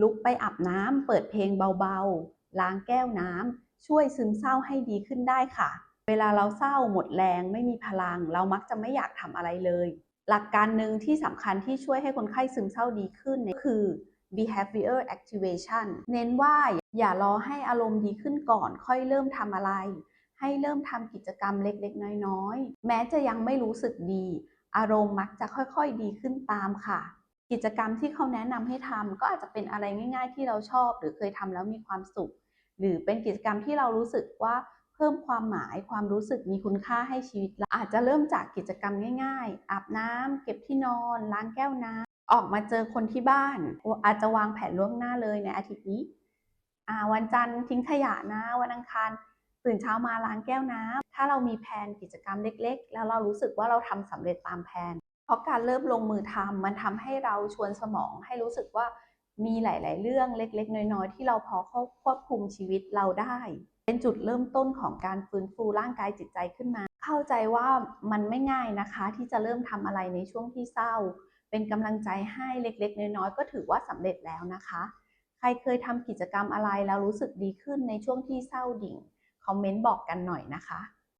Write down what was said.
ลุกไปอาบน้ำเปิดเพลงเบาๆ ล้างแก้วน้ำช่วยซึมเศร้าให้ดีขึ้นได้ค่ะ เวลาเราเศร้าหมดแรงไม่มีพลัง เรามักจะไม่อยากทำอะไรเลย หลักการหนึ่งที่สำคัญที่ช่วยให้คนไข้ซึมเศร้าดีขึ้นคือ behavior activation เน้นว่าอย่ารอให้อารมณ์ดีขึ้นก่อนค่อยเริ่มทำอะไร ให้เริ่มทำกิจกรรมเล็กๆ น้อยๆ แม้จะยังไม่รู้สึกดี อารมณ์มักจะค่อยๆดีขึ้นตามค่ะ กิจกรรมที่เขาแนะนำให้ทำก็อาจจะเป็นอะไรง่าย ๆ ที่เราชอบ หรือเคยทำแล้วมีความสุข หรือเป็นกิจกรรมที่เรารู้สึกว่าเพิ่มความหมายความรู้สึกมีคุณค่าให้ชีวิตเราอาจจะเริ่มจากกิจกรรมง่าย ๆ อาบน้ำเก็บที่นอน ล้างแก้วน้ำออกมาเจอคนที่บ้าน อาจจะวางแผนล่วงหน้าเลยในอาทิตย์นี้วันจันทร์ทิ้งขยะนะ วันอังคารตื่นเช้ามาล้างแก้วน้ำถ้าเรามีแผนกิจกรรมเล็ก ๆ แล้วเรารู้สึกว่าเราทำสำเร็จตามแผน เพราะการเริ่มลงมือทำมันทำให้เราชวนสมองให้รู้สึกว่ามีหลาย ๆ เรื่องเล็ก ๆ น้อย ๆ ที่เราพอควบคุมชีวิตเราได้ เป็นจุดเริ่มต้นของการฟื้นฟูร่างกายจิตใจขึ้นมา เข้าใจว่ามันไม่ง่ายนะคะ ที่จะเริ่มทำอะไรในช่วงที่เศร้า เป็นกำลังใจให้เล็ก ๆ น้อย ๆ ก็ถือว่าสำเร็จแล้วนะคะ ใครเคยทำกิจกรรมอะไรแล้วรู้สึกดีขึ้นในช่วงที่เศร้าดิ่ง คอมเมนต์บอกกันหน่อยนะคะ